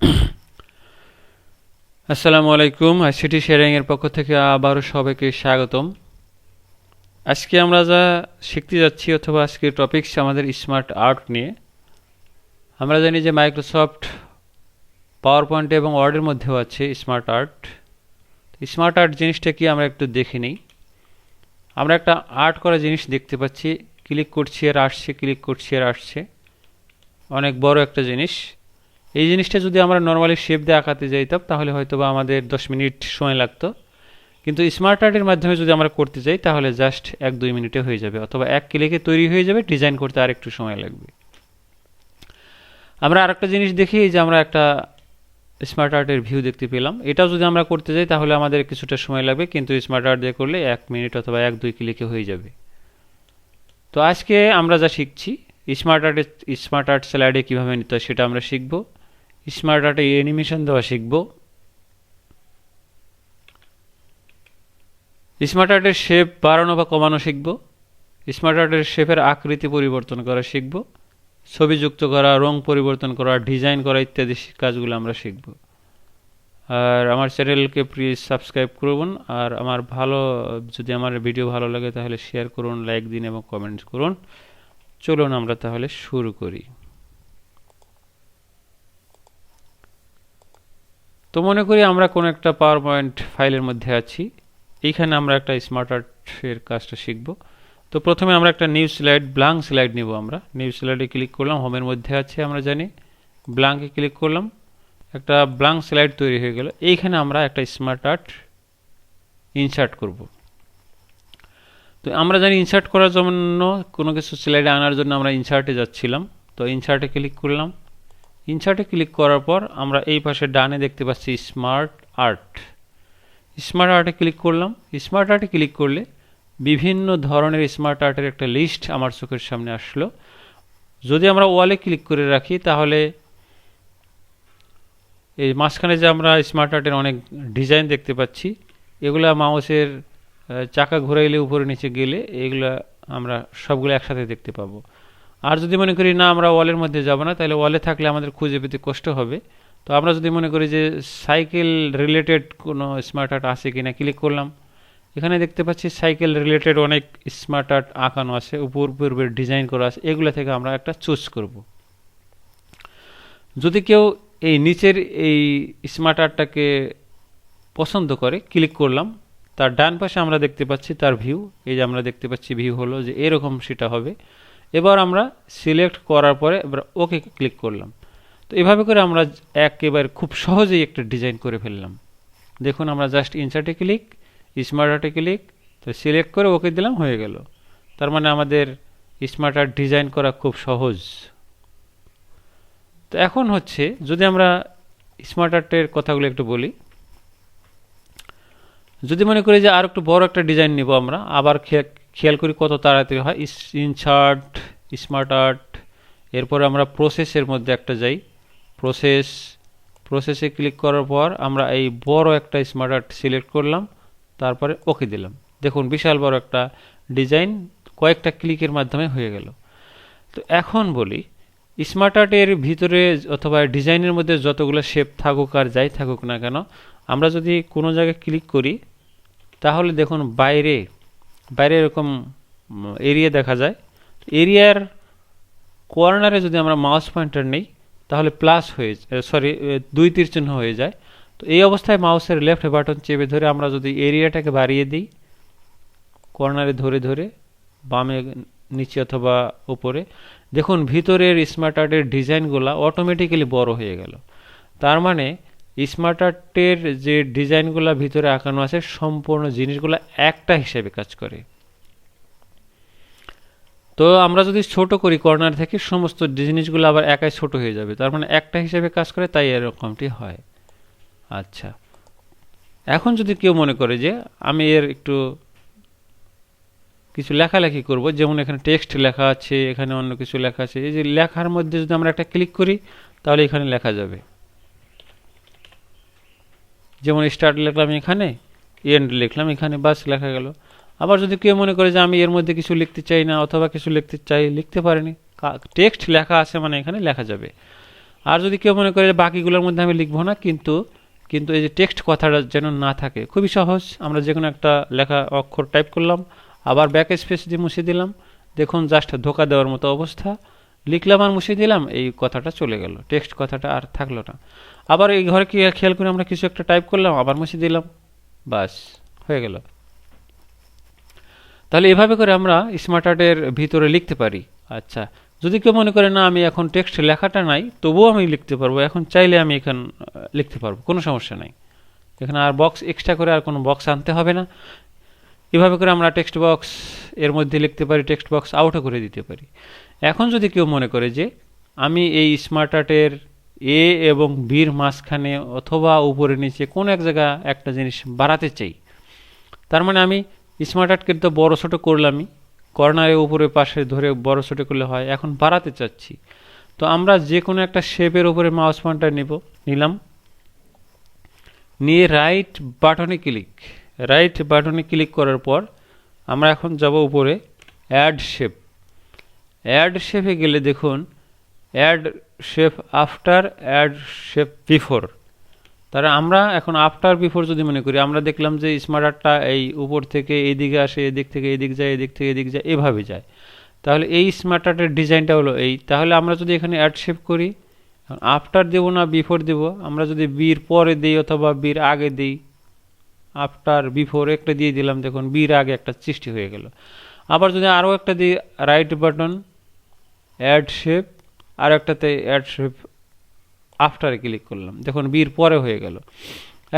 আসসালামু আলাইকুম, আইসিটি এর পক্ষ থেকে আবারও সবাইকে স্বাগতম। আজকে আমরা যা শিখতে যাচ্ছি অথবা আজকে টপিকস আমাদের স্মার্ট আর্ট নিয়ে, আমরা জানি যে মাইক্রোসফট পাওয়ার পয়েন্ট এবং ওয়ার্ডের মধ্যেও আছে স্মার্ট আর্ট স্মার্ট আর্ট জিনিসটা কি আমরা একটু দেখে নিই। আমরা একটা আর্ট করা জিনিস দেখতে পাচ্ছি ক্লিক করছি আর আসছে ক্লিক করছি আর আসছে। অনেক বড় একটা জিনিস। এই জিনিসটা যদি আমরা নর্মালি শেপ দিয়ে আঁকাতে যাইতাম তাহলে হয়তো বা আমাদের দশ মিনিট সময় লাগতো। কিন্তু স্মার্ট আর্টের মাধ্যমে যদি আমরা করতে যাই, তাহলে জাস্ট এক দুই মিনিটে হয়ে যাবে, অথবা এক ক্লিকে তৈরি হয়ে যাবে ডিজাইন করতে আর একটু সময় লাগবে। আমরা আরেকটা জিনিস দেখি যে আমরা একটা স্মার্ট আর্টের ভিউ দেখতে পেলাম। এটাও যদি আমরা করতে যাই, তাহলে আমাদের কিছুটা সময় লাগবে, কিন্তু স্মার্ট আর্ট দিয়ে করলে এক মিনিট অথবা এক দুই ক্লিকে হয়ে যাবে। তো আজকে আমরা যা শিখছি স্মার্ট আর্টের স্মার্ট আর্ট স্লাইডে কীভাবে নিতে হয় সেটা আমরা শিখব। স্মার্ট আর্টে অ্যানিমেশন দেওয়া শিখব। স্মার্ট আর্টের শেপ বাড়ানো বা কমানো শিখব। স্মার্ট আর্টের শেপের আকৃতি পরিবর্তন করা শিখব। ছবি যুক্ত করা, রং পরিবর্তন করা, ডিজাইন করা ইত্যাদি কাজগুলো আমরা শিখব। আর আমার চ্যানেলকে প্লিজ সাবস্ক্রাইব করুন আর আমার ভালো, যদি আমার ভিডিও ভালো লাগে তাহলে শেয়ার করুন লাইক দিন এবং কমেন্ট করুন। চলুন আমরা তাহলে শুরু করি। তো মনে করি আমরা কোনো একটা পাওয়ার পয়েন্ট ফাইলের মধ্যে আছি। এইখানে আমরা একটা স্মার্ট আর্টের কাজটা শিখব। তো প্রথমে আমরা একটা নিউ স্লাইড ব্লাঙ্ক স্লাইড নিব আমরা। নিউ স্লাইডে ক্লিক করলাম হোমের মধ্যে আছে আমরা জানি। ব্লাঙ্কে ক্লিক করলাম। একটা ব্লাঙ্ক স্লাইড তৈরি হয়ে গেল। এইখানে আমরা একটা স্মার্ট আর্ট ইনসার্ট করব। তো আমরা জানি ইনসার্ট করার জন্য কোনো কিছু স্লাইডে আনার জন্য আমরা ইনসার্টে যাচ্ছিলাম। তো ইনসার্টে ক্লিক করলাম। ইনসার্টে ক্লিক করার পর আমরা এই পাশে ডানে দেখতে পাচ্ছি স্মার্ট আর্ট স্মার্ট আর্টে ক্লিক করলাম। স্মার্ট আর্টে ক্লিক করলে বিভিন্ন ধরনের স্মার্ট আর্টের একটা লিস্ট আমার চোখের সামনে আসলো। যদি আমরা ওয়ালে ক্লিক করে রাখি, তাহলে এই মাঝখানে যে আমরা স্মার্ট আর্টের অনেক ডিজাইন দেখতে পাচ্ছি, এগুলা মাউসের চাকা ঘুরাইলে উপরে নিচে গেলে এগুলা আমরা সবগুলো একসাথে দেখতে পাবো। আর যদি মনে করি, না, আমরা ওয়ালের মধ্যে যাব না, তাহলে ওয়ালে থাকলে আমাদের খুঁজে পেতে কষ্ট হবে। তো আমরা যদি মনে করি যে, সাইকেল রিলেটেড কোনো স্মার্ট আর্ট আছে কিনা? ক্লিক করলাম। এখানে দেখতে পাচ্ছি সাইকেল রিলেটেড অনেক স্মার্ট আর্ট আঁকানো আছে, উপর, পূর্বের ডিজাইন করা আছে। এগুলো থেকে আমরা একটা চুজ করব। যদি কেউ এই নিচের এই স্মার্ট আর্টটাকে পছন্দ করে ক্লিক করলাম। তার ডান পাশে আমরা দেখতে পাচ্ছি তার ভিউ এই যে আমরা দেখতে পাচ্ছি ভিউ হলো যে, এরকম সেটা হবে। এবার আমরা সিলেক্ট করার পরে এবার ওকে ক্লিক করলাম। তো এভাবে করে আমরা একেবারে খুব সহজেই একটা ডিজাইন করে ফেললাম। দেখুন, আমরা জাস্ট ইনসার্টে ক্লিক স্মার্ট আর্টে ক্লিক তো সিলেক্ট করে ওকে দিলাম, হয়ে গেল। তার মানে আমাদের স্মার্ট আর্ট ডিজাইন করা খুব সহজ। তো এখন হচ্ছে, যদি আমরা স্মার্ট আর্টের কথাগুলো একটু বলি। যদি মনে করি যে আর একটু বড় একটা ডিজাইন নিব আমরা, আবার খেয়াল করি কত তাড়াতাড়ি হয়। ইনসার্ট স্মার্ট আর্ট এরপরে আমরা প্রসেসের মধ্যে একটা যাই। প্রসেস প্রসেসে ক্লিক করার পর আমরা এই বড় একটা স্মার্ট আর্ট সিলেক্ট করলাম। তারপরে ওকে দিলাম। দেখুন, বিশাল বড় একটা ডিজাইন কয়েকটা ক্লিকের মাধ্যমে হয়ে গেল। তো এখন বলি স্মার্ট আর্টের ভিতরে অথবা ডিজাইনের মধ্যে যতগুলো শেপ থাকুক আর যাই থাকুক না কেন, আমরা যদি কোনো জায়গায় ক্লিক করি, তাহলে দেখুন বাইরে বাইরে এরকম এরিয়া দেখা যায়। এরিয়ার কর্নারে যদি আমরা মাউস পয়েন্টার নেই, তাহলে প্লাস হয়ে সরি দুই তীর চিহ্ন হয়ে যায়। তো এই অবস্থায় মাউসের লেফট বাটন চেপে ধরে আমরা যদি এরিয়াটাকে বাড়িয়ে দিই কর্নারে ধরে ধরে, বামে নিচে অথবা উপরে, দেখুন ভিতরের স্মার্ট আর্টের ডিজাইনগুলো অটোমেটিক্যালি বড় হয়ে গেল। তার মানে স্মার্ট আর্টের যে ডিজাইনগুলো ভিতরে আঁকানো আছে, সম্পূর্ণ জিনিসগুলো একটা হিসেবে কাজ করে। তো আমরা যদি ছোট করি কর্নার থেকে, সমস্ত জিনিসগুলো আবার একাই ছোট হয়ে যাবে। তার মানে একটা হিসেবে কাজ করে তাই এরকমটি হয়। আচ্ছা। এখন যদি কেউ মনে করে যে আমি এর একটু কিছু লেখালেখি করব, যেমন এখানে টেক্সট লেখা আছে, এখানে অন্য কিছু লেখা আছে, এই যে লেখার মধ্যে যদি আমরা একটা ক্লিক করি, তাহলে এখানে লেখা যাবে। যেমন স্টার্ট লিখলাম এখানে এন্ড লিখলাম এখানে, বাস লেখা গেল। আবার যদি কেউ মনে করে যে আমি এর মধ্যে কিছু লিখতে চাই না অথবা কিছু লিখতে চাই, লিখতে পারিনি টেক্সট লেখা আছে মানে এখানে লেখা যাবে। আর যদি কেউ মনে করে যে বাকিগুলোর মধ্যে আমি লিখব না, কিন্তু কিন্তু এই যে টেক্সট কথাটা যেন না থাকে, খুবই সহজ। আমরা যে কোনো একটা লেখা অক্ষর টাইপ করলাম, আবার ব্যাক স্পেস দিয়ে মুছে দিলাম। দেখুন জাস্ট ধোকা দেওয়ার মতো অবস্থা। লিখলাম আর মুছে দিলাম, এই কথাটা চলে গেল। টেক্সট কথাটা আর থাকল না। আবার এই ঘরে কি খেয়াল করে আমরা কিছু একটা টাইপ করলাম, আবার মুছে দিলাম বাস হয়ে গেল। তাহলে এভাবে করে আমরা স্মার্ট আর্টের ভিতরে লিখতে পারি। আচ্ছা যদি কেউ মনে করে, না, আমি এখন টেক্সট লেখাটা নাই, তবুও আমি লিখতে পারব। এখন চাইলে আমি এখান লিখতে পারব, কোনো সমস্যা নাই। এখানে আর বক্স এক্সট্রা করে আর কোনো বক্স আনতে হবে না। এভাবে করে আমরা টেক্সট বক্স এর মধ্যে লিখতে পারি টেক্সট বক্স আউটও করে দিতে পারি। এখন যদি কেউ মনে করে যে, আমি এই স্মার্ট আর্টের এ এবং বির মাঝখানে অথবা উপরে নিচে কোন এক জায়গা একটা জিনিস বাড়াতে চাই। তার মানে আমি স্মার্ট আর্টকে তো বড়ো ছোটো করলামই। কর্নারে উপরে পাশে ধরে বড়ো ছোটো করলে হয়, এখন বাড়াতে চাচ্ছি। তো আমরা যে কোনো একটা শেপের উপরে মাউস পয়েন্টার নিব, নিলাম। নিয়ে রাইট বাটনে ক্লিক রাইট বাটনে ক্লিক করার পর আমরা এখন যাব উপরে অ্যাড শেপ অ্যাড শেপে গেলে দেখুন add shape after add shape before তাহলে আমরা এখন আফটার বিফোর যদি মনে করি, আমরা দেখলাম যে স্মার্ট আর্টটা এই উপর থেকে এদিকে আসে, এদিক থেকে এদিক যায়, এদিক থেকে এদিক যায়, এভাবে যায়। তাহলে এই স্মার্ট আর্টের ডিজাইনটা হলো এই। তাহলে আমরা যদি এখানে অ্যাড শেপ করি আফটার দেবো না বিফোর দেবো? আমরা যদি বির পরে দিই অথবা বির আগে দিই আফটার বিফোর একটা দিয়ে দিলাম, দেখুন বির আগে একটা সৃষ্টি হয়ে গেল। আবার যদি আরও একটা দিই রাইট বাটন অ্যাড শেপ আর একটাতে অ্যাড শেপ আফটারে ক্লিক করলাম। দেখুন বির পরে হয়ে গেল।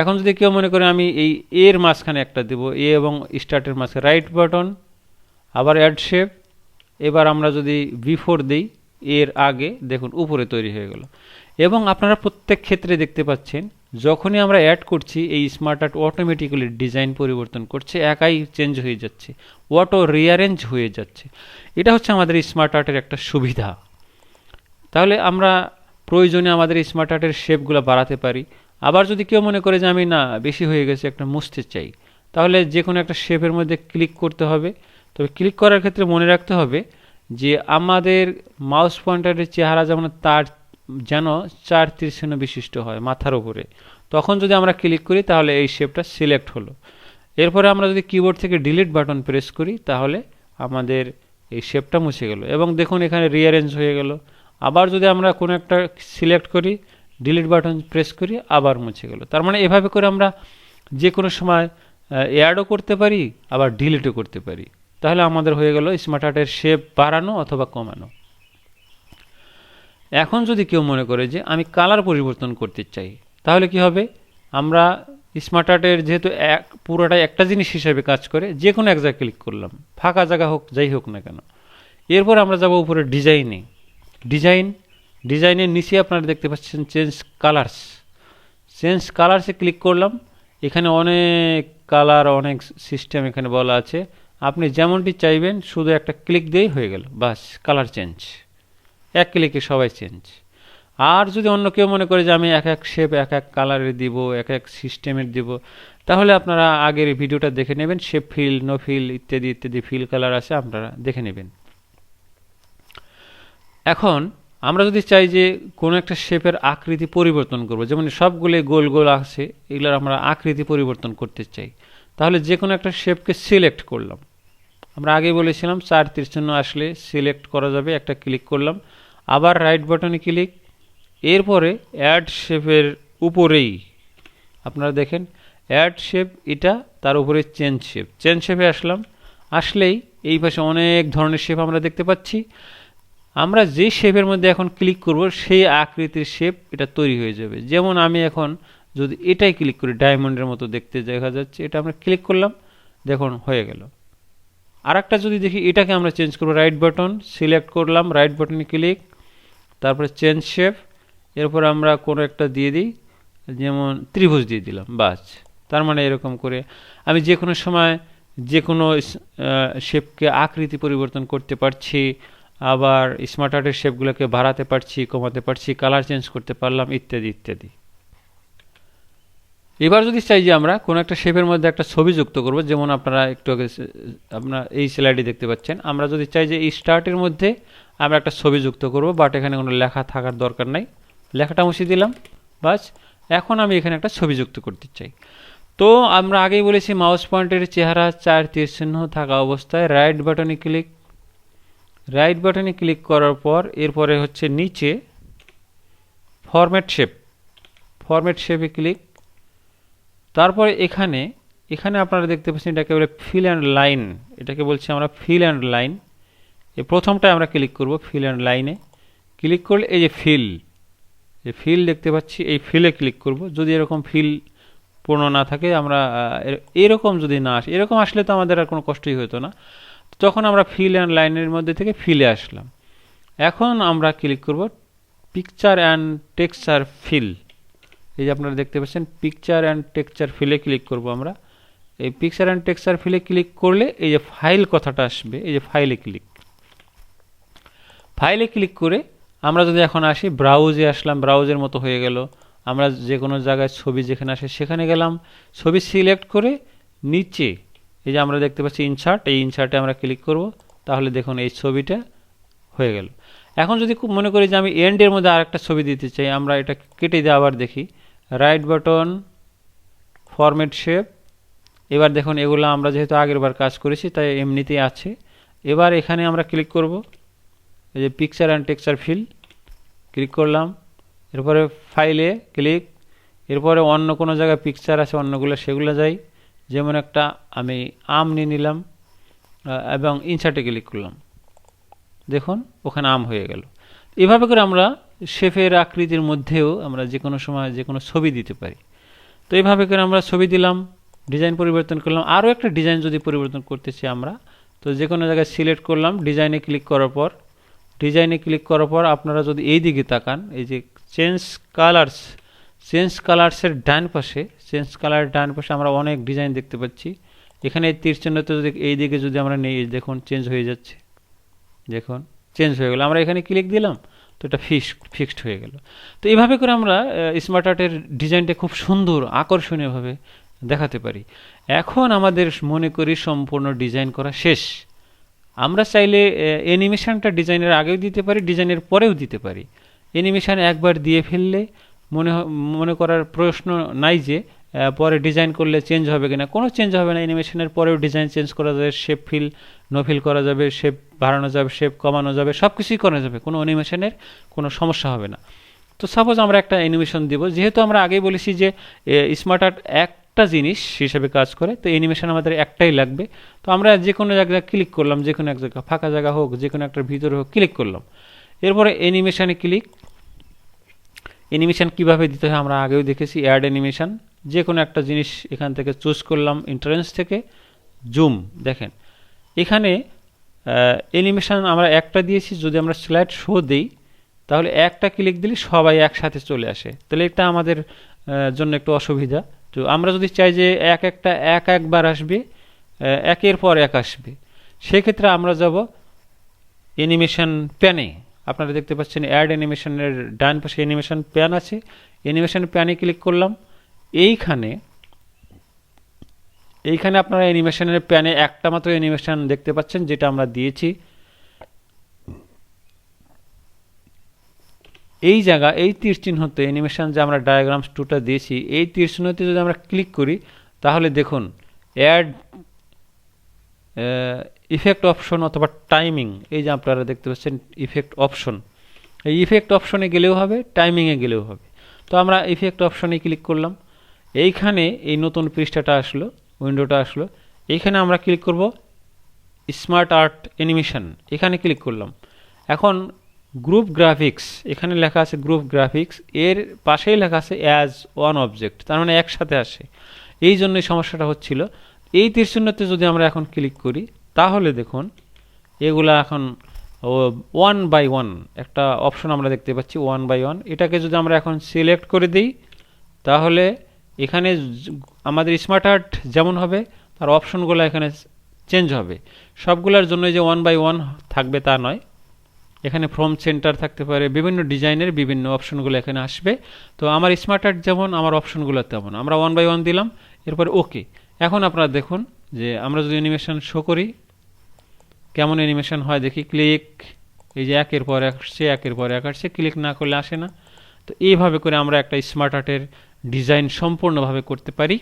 এখন যদি কেউ মনে করে আমি এই এর মাঝখানে একটা দেব এ এবং স্টার্টের মাঝখানে রাইট বাটন আবার অ্যাড শেপ এবার আমরা যদি বিফোর দিই এর আগে, দেখুন, উপরে তৈরি হয়ে গেল। এবং আপনারা প্রত্যেক ক্ষেত্রে দেখতে পাচ্ছেন, যখনই আমরা অ্যাড করছি, এই স্মার্ট আর্ট অটোমেটিক্যালি ডিজাইন পরিবর্তন করছে, একাই চেঞ্জ হয়ে যাচ্ছে অটো রিয়ারেঞ্জ হয়ে যাচ্ছে। এটা হচ্ছে আমাদের স্মার্ট আর্টের একটা সুবিধা। তাহলে আমরা প্রয়োজনে আমাদের স্মার্ট আর্টের শেপগুলো বাড়াতে পারি। আবার যদি কেউ মনে করে যে আমি না, বেশি হয়ে গেছে, একটা মুছতে চাই, তাহলে যে কোনো একটা শেপের মধ্যে ক্লিক করতে হবে। তবে ক্লিক করার ক্ষেত্রে মনে রাখতে হবে যে আমাদের মাউস পয়েন্টারের চেহারা যেমন তার, যেন চার তীর্ষণ বিশিষ্ট হয় মাথার উপরে। তখন যদি আমরা ক্লিক করি, তাহলে এই শেপটা সিলেক্ট হলো। এরপরে আমরা যদি কিবোর্ড থেকে ডিলিট বাটন প্রেস করি, তাহলে আমাদের এই শেপটা মুছে গেল। এবং দেখুন এখানে রিয়ারেঞ্জ হয়ে গেল। আবার যদি আমরা কোনো একটা সিলেক্ট করি ডিলিট বাটন প্রেস করি, আবার মুছে গেল। তার মানে এভাবে করে আমরা যে কোনো সময় অ্যাডও করতে পারি, আবার ডিলিটও করতে পারি। তাহলে আমাদের হয়ে গেল স্মার্ট আর্টের শেপ বাড়ানো অথবা কমানো। এখন যদি কেউ মনে করে যে আমি কালার পরিবর্তন করতে চাই, তাহলে কি হবে? আমরা স্মার্ট আর্টের যেহেতু এক, পুরোটাই একটা জিনিস হিসেবে কাজ করে যে কোনো এক জায়গায় ক্লিক করলাম। ফাঁকা জায়গা হোক, যাই হোক না কেন। এরপর আমরা যাব উপরে ডিজাইনে ডিজাইন, ডিজাইনের নিচে আপনারা দেখতে পাচ্ছেন চেঞ্জ কালার্স চেঞ্জ কালার্সে ক্লিক করলাম, এখানে অনেক কালার অনেক সিস্টেম এখানে বলা আছে। আপনি যেমনটি চাইবেন, শুধু একটা ক্লিক দিয়েই হয়ে গেল, বাস কালার চেঞ্জ এক ক্লিকে সবাই চেঞ্জ আর যদি অন্য কেউ মনে করে যে আমি এক এক শেপ এক এক কালারের দিব, এক এক সিস্টেমের দিব, তাহলে আপনারা আগের ভিডিওটা দেখে নেবেন শেপ ফিল নো ফিল ইত্যাদি ইত্যাদি ফিল কালার আছে, আপনারা দেখে নেবেন। এখন আমরা যদি চাই যে কোনো একটা শেপের আকৃতি পরিবর্তন করব, যেমন সবগুলো গোল গোল আছে, এগুলোর আমরা আকৃতি পরিবর্তন করতে চাই, তাহলে যে কোনো একটা শেপকে সিলেক্ট করলাম। আমরা আগে বলেছিলাম চার তীর্চন্ন আসলে সিলেক্ট করা যাবে, একটা ক্লিক করলাম, আবার রাইট বাটনে ক্লিক, এরপরে অ্যাড শেপের উপরেই, আপনারা দেখেন, অ্যাড শেপ এটা, তার উপরে চেঞ্জ শেপ, চেঞ্জ শেপে আসলাম, আসলেই এই পাশে অনেক ধরনের শেপ আমরা দেখতে পাচ্ছি আমরা যে শেপের মধ্যে এখন ক্লিক করব, সেই আকৃতির শেপ এটা তৈরি হয়ে যাবে। যেমন আমি এখন যদি এটাই ক্লিক করি ডায়মন্ডের মতো দেখতে দেখা যাচ্ছে, এটা আমরা ক্লিক করলাম, দেখুন হয়ে গেল। আর একটা যদি দেখি, এটাকে আমরা চেঞ্জ করব রাইট বাটন সিলেক্ট করলাম রাইট বাটনে ক্লিক তারপরে চেঞ্জ শেপ এরপর আমরা কোনো একটা দিয়ে দিই, যেমন ত্রিভুজ দিয়ে দিলাম, বাস। তার মানে এরকম করে আমি যে কোনো সময় যে কোনো শেপকে আকৃতি পরিবর্তন করতে পারছি আবার স্মার্ট আর্টের শেপগুলোকে বাড়াতে পারছি, কমাতে পারছি কালার চেঞ্জ করতে পারলাম, ইত্যাদি ইত্যাদি। এবার যদি চাই যে আমরা কোনো একটা শেপের মধ্যে একটা ছবি যুক্ত করব, যেমন আপনারা একটু আগে আপনার এই স্লাইডে দেখতে পাচ্ছেন, আমরা যদি চাই যে স্টার্টের মধ্যে আমরা একটা ছবি যুক্ত করব বাট এখানে কোনো লেখা থাকার দরকার নাই। লেখাটা মুছে দিলাম, বাস। এখন আমি এখানে একটা ছবি যুক্ত করতে চাই। তো আমরা আগেই বলেছি মাউস পয়েন্টের চেহারা, চার তীর চিহ্ন থাকা অবস্থায় রাইট বাটনে ক্লিক রাইট বাটনে ক্লিক করার পর এরপরে হচ্ছে নিচে ফরম্যাট শেপ ফরম্যাট শেপে ক্লিক তারপরে এখানে এখানে আপনারা দেখতে পাচ্ছেন এটাকে বলে ফিল অ্যান্ড লাইন এটাকে বলছি আমরা ফিল অ্যান্ড লাইন এই প্রথমটায় আমরা ক্লিক করব ফিল অ্যান্ড লাইনে ক্লিক করলে এই যে ফিল যে ফিল দেখতে পাচ্ছি, এই ফিলে ক্লিক করব। যদি এরকম ফিল পূর্ণ না থাকে, আমরা এরকম যদি না আসে, এরকম আসলে তো আমাদের আর কোনো কষ্টই হতো না। তখন আমরা ফিল অ্যান্ড লাইনের মধ্যে থেকে ফিলে আসলাম। এখন আমরা ক্লিক করব পিকচার অ্যান্ড টেক্সচার ফিল এই যে আপনারা দেখতে পাচ্ছেন পিকচার অ্যান্ড টেক্সচার ফিলে ক্লিক করব আমরা। এই পিকচার অ্যান্ড টেক্সচার ফিলে ক্লিক করলে এই যে ফাইল কথাটা আসবে, এই যে ফাইলে ক্লিক ফাইলে ক্লিক করে আমরা যদি এখন আসি ব্রাউজে আসলাম ব্রাউজের মতো হয়ে গেল। আমরা যে কোনো জায়গায় ছবি যেখানে আসে সেখানে গেলাম। ছবি সিলেক্ট করে নিচে এই যে আমরা দেখতে পাচ্ছি ইনসার্ট এই ইনসার্টে আমরা ক্লিক করব, তাহলে দেখুন এই ছবিটা হয়ে গেল। এখন যদি খুব মনে করি যে আমি এন্ডের মধ্যে আরেকটা ছবি দিতে চাই, আমরা এটা কেটে দিয়ে আবার দেখি। রাইট বাটন ফরম্যাট শেপ এবার দেখুন এগুলো আমরা যেহেতু আগের বার কাজ করেছি, তাই এমনিতেই আছে। এবার এখানে আমরা ক্লিক করব, এই যে picture and texture fill click করলাম। এরপরে ফাইলে ক্লিক এরপরে অন্য কোনো জায়গায় পিকচার আছে, অন্যগুলো সেগুলো যাই। যেমন একটা আমি আম নিয়ে নিলাম এবং ইনসার্টে ক্লিক করলাম। দেখুন, ওখানে আম হয়ে গেল। এভাবে করে আমরা শেফের আকৃতির মধ্যেও আমরা যে কোনো সময় যে কোনো ছবি দিতে পারি। তো এইভাবে করে আমরা ছবি দিলাম ডিজাইন পরিবর্তন করলাম। আরও একটা ডিজাইন যদি পরিবর্তন করতেছি আমরা, তো যে কোনো জায়গায় সিলেক্ট করলাম ডিজাইনে ক্লিক করার পর ডিজাইনে ক্লিক করার পর আপনারা যদি এই দিকে তাকান, এই যে চেঞ্জ কালার্স চেঞ্জ কালার্সের ডান পাশে চেঞ্জ কালার ডান পাশে আমরা অনেক ডিজাইন দেখতে পাচ্ছি। এখানে তীর চিহ্নতে যদি এই দিকে যদি আমরা নেই দেখুন চেঞ্জ হয়ে যাচ্ছে। দেখুন চেঞ্জ হয়ে গেল। আমরা এখানে ক্লিক দিলাম, তো এটা ফিক্স ফিক্সড হয়ে গেল। তো এইভাবে করে আমরা স্মার্ট আর্টের ডিজাইনটা খুব সুন্দর, আকর্ষণীয়ভাবে দেখাতে পারি। এখন আমাদের মনে করি সম্পূর্ণ ডিজাইন করা শেষ। আমরা চাইলে অ্যানিমেশনটা ডিজাইনের আগেও দিতে পারি, ডিজাইনের পরেও দিতে পারি। অ্যানিমেশন একবার দিয়ে ফেললে মনে মনে করার প্রশ্ন নাই যে পরে ডিজাইন করলে চেঞ্জ হবে কিনা, কোনো চেঞ্জ হবে না অ্যানিমেশনের পরেও ডিজাইন চেঞ্জ করা যাবে শেপ ফিল নো ফিল করা যাবে শেপ বাড়ানো যাবে শেপ কমানো যাবে সব কিছুই করা যাবে, কোনো অ্যানিমেশনের কোনো সমস্যা হবে না। তো সাপোজ আমরা একটা অ্যানিমেশন দিব, যেহেতু আমরা আগেই বলেছি যে স্মার্ট আর্ট একটা জিনিস হিসেবে কাজ করে, তো অ্যানিমেশন আমাদের একটাই লাগবে। তো আমরা যে কোনো জায়গায় ক্লিক করলাম যে কোনো এক জায়গা, ফাঁকা জায়গা হোক যে কোনো একটার ভিতরে হোক ক্লিক করলাম। এরপরে অ্যানিমেশানে ক্লিক অ্যানিমেশন কীভাবে দিতে হয় আমরা আগেও দেখেছি অ্যাড অ্যানিমেশন যে কোনো একটা জিনিস এখান থেকে চুজ করলাম ইন্টারেন্স থেকে জুম দেখেন। এখানে অ্যানিমেশন আমরা একটা দিয়েছি, যদি আমরা স্লাইড শো দিই, তাহলে একটা ক্লিক দিলে সবাই একসাথে চলে আসে। তাহলে এটা আমাদের জন্য একটু অসুবিধা। তো আমরা যদি চাই যে এক একটা, এক একবার আসবে একের পর এক আসবে, সেক্ষেত্রে আমরা যাব অ্যানিমেশন প্যানে আপনারা দেখতে পাচ্ছেন অ্যাড অ্যানিমেশনের ডান পাশে অ্যানিমেশন প্যান আছে। অ্যানিমেশন প্যানে ক্লিক করলাম। এইখানে এইখানে আপনারা অ্যানিমেশনের প্যানে একটা মাত্র অ্যানিমেশন দেখতে পাচ্ছেন, যেটা আমরা দিয়েছি। এই জায়গা, এই তীর চিহ্নতে অ্যানিমেশন যে আমরা ডায়াগ্রামস টুটা দিয়েছি, এই তীর চিহ্নতে যদি আমরা ক্লিক করি, তাহলে দেখুন অ্যাড ইফেক্ট অপশন অথবা টাইমিং এই যে আপনারা দেখতে পাচ্ছেন ইফেক্ট অপশন এই ইফেক্ট অপশনে গেলেও হবে টাইমিংয়ে গেলেও হবে। তো আমরা ইফেক্ট অপশনে ক্লিক করলাম। এইখানে এই নতুন পৃষ্ঠাটা আসলো, উইন্ডোটা আসলো। এইখানে আমরা ক্লিক করব স্মার্ট আর্ট অ্যানিমেশন এখানে ক্লিক করলাম। এখন গ্রুপ গ্রাফিক্স এখানে লেখা আছে গ্রুপ গ্রাফিক্স এর পাশেই লেখা আছে অ্যাজ ওয়ান অবজেক্ট তার মানে একসাথে আসে। এই জন্যই সমস্যাটা হচ্ছিল। এই তীরচিহ্নতে যদি আমরা এখন ক্লিক করি, তাহলে দেখুন, এগুলা এখন ওয়ান বাই ওয়ান একটা অপশন আমরা দেখতে পাচ্ছি ওয়ান বাই ওয়ান এটাকে যদি আমরা এখন সিলেক্ট করে দিই, তাহলে এখানে আমাদের স্মার্ট আর্ট যেমন হবে, তার অপশনগুলো এখানে চেঞ্জ হবে। সবগুলোর জন্য যে ওয়ান বাই ওয়ান থাকবে তা নয়। এখানে ফ্রম সেন্টার থাকতে পারে, বিভিন্ন ডিজাইনের বিভিন্ন অপশনগুলো এখানে আসবে। তো আমার স্মার্ট আর্ট যেমন, আমার অপশনগুলো তেমন। আমরা ওয়ান বাই ওয়ান দিলাম, এরপর ওকে এখন আপনারা দেখুন যে আমরা যদি অ্যানিমেশন শো করি, কেমন অ্যানিমেশন হয় দেখি ক্লিক এই যে একের পর এক আসছে, একের পর এক আসছে ক্লিক না করলে আসে না। তো এইভাবে করে আমরা একটা স্মার্ট আর্টের ডিজাইন সম্পূর্ণভাবে করতে পারি।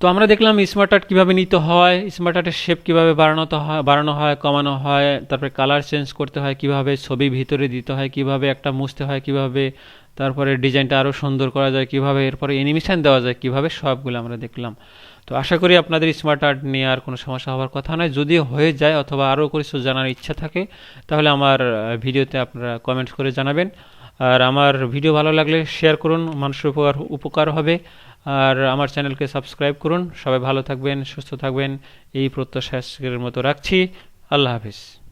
তো আমরা দেখলাম স্মার্ট আর্ট কীভাবে নিতে হয় স্মার্ট আর্টের শেপ কীভাবে বাড়ানো হয় বাড়ানো হয়, কমানো হয়, তারপরে কালার চেঞ্জ করতে হয় কীভাবে, ছবি ভিতরে দিতে হয় কীভাবে, একটা মুছতে হয় কীভাবে, তারপরে ডিজাইনটা আরও সুন্দর করা যায় কীভাবে, এরপরে অ্যানিমেশন দেওয়া যায় কীভাবে, সবগুলো আমরা দেখলাম। তো আশা করি আপনাদের স্মার্ট আর্ট নিয়ে আর কোনো সমস্যা হওয়ার কথা নয়। যদি হয়ে যায় অথবা আরও কিছু জানার ইচ্ছা থাকে, তাহলে আমার ভিডিওতে আপনারা কমেন্টস করে জানাবেন। আর আমার ভিডিও ভালো লাগলে শেয়ার করুন, মানুষের উপকার উপকার হবে। আর আমার চ্যানেলকে সাবস্ক্রাইব করুন। সবাই ভালো থাকবেন, সুস্থ থাকবেন। এই প্রত্যাশা মতো রাখছি। আল্লাহ হাফিজ।